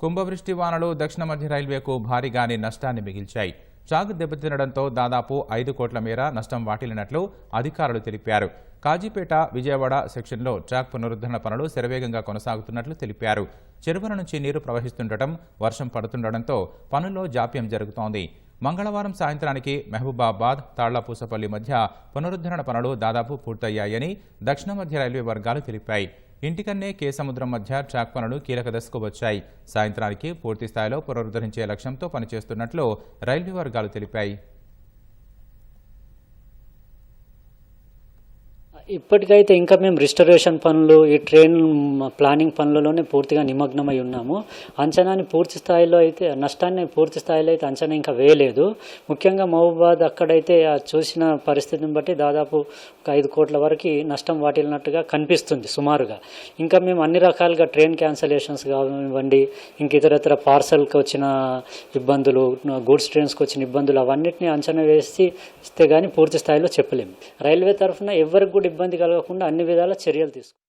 కుంభవృష్టి వానలు దక్షిణ మధ్య రైల్వేకు భారీగానే నష్టాన్ని మిగిల్చాయి. ట్రాక్ దెబ్బతినడంతో దాదాపు ఐదు కోట్ల మేర నష్టం వాటిల్లినట్లు అధికారులు తెలిపారు. కాజీపేట విజయవాడ సెక్షన్లో ట్రాక్ పునరుద్ధరణ పనులు శరవేగంగా కొనసాగుతున్నట్లు తెలిపారు. చెరువుల నుంచి నీరు ప్రవహిస్తుండటం వర్షం పడుతుండటంతో పనుల్లో జాప్యం జరుగుతోంది. మంగళవారం సాయంత్రానికి మహబూబాబాద్ తాళ్ళపూసపల్లి మధ్య పునరుద్ధరణ పనులు దాదాపు పూర్తయ్యాయని దక్షిణ మధ్య రైల్వే వర్గాలు తెలిపాయి. ఇంటికన్నే కేసముద్రం మధ్య ట్రాక్ పనులు కీలక దశకు వచ్చాయి. సాయంత్రానికి పూర్తిస్థాయిలో పునరుద్ధరించే లక్ష్యంతో పనిచేస్తున్నట్లు రైల్వే వర్గాలు తెలిపాయి. ఇప్పటికైతే ఇంకా మేము రిస్టరేషన్ పనులు ఈ ట్రైన్ ప్లానింగ్ పనులలోనే పూర్తిగా నిమగ్నమై ఉన్నాము. అంచనాని పూర్తి స్థాయిలో అయితే నష్టాన్ని పూర్తి స్థాయిలో అయితే అంచనా ఇంకా వేయలేదు. ముఖ్యంగా మహబూబాద్ అక్కడైతే చూసిన పరిస్థితిని బట్టి దాదాపు ఒక ఐదు కోట్ల వరకు నష్టం వాటిల్లినట్టుగా కనిపిస్తుంది సుమారుగా. ఇంకా మేము అన్ని రకాలుగా ట్రైన్ క్యాన్సలేషన్స్ కానివ్వండి ఇంక ఇతరత్ర పార్సల్కి వచ్చిన ఇబ్బందులు గూడ్స్ ట్రైన్స్కి వచ్చిన ఇబ్బందులు అవన్నిటిని అంచనా వేసి ఇస్తే కానీ పూర్తి స్థాయిలో చెప్పలేము. రైల్వే తరఫున ఎవరికి కూడా ఇబ్బంది కలగకుండా అన్ని విధాల చర్యలు తీసుకుంటాం.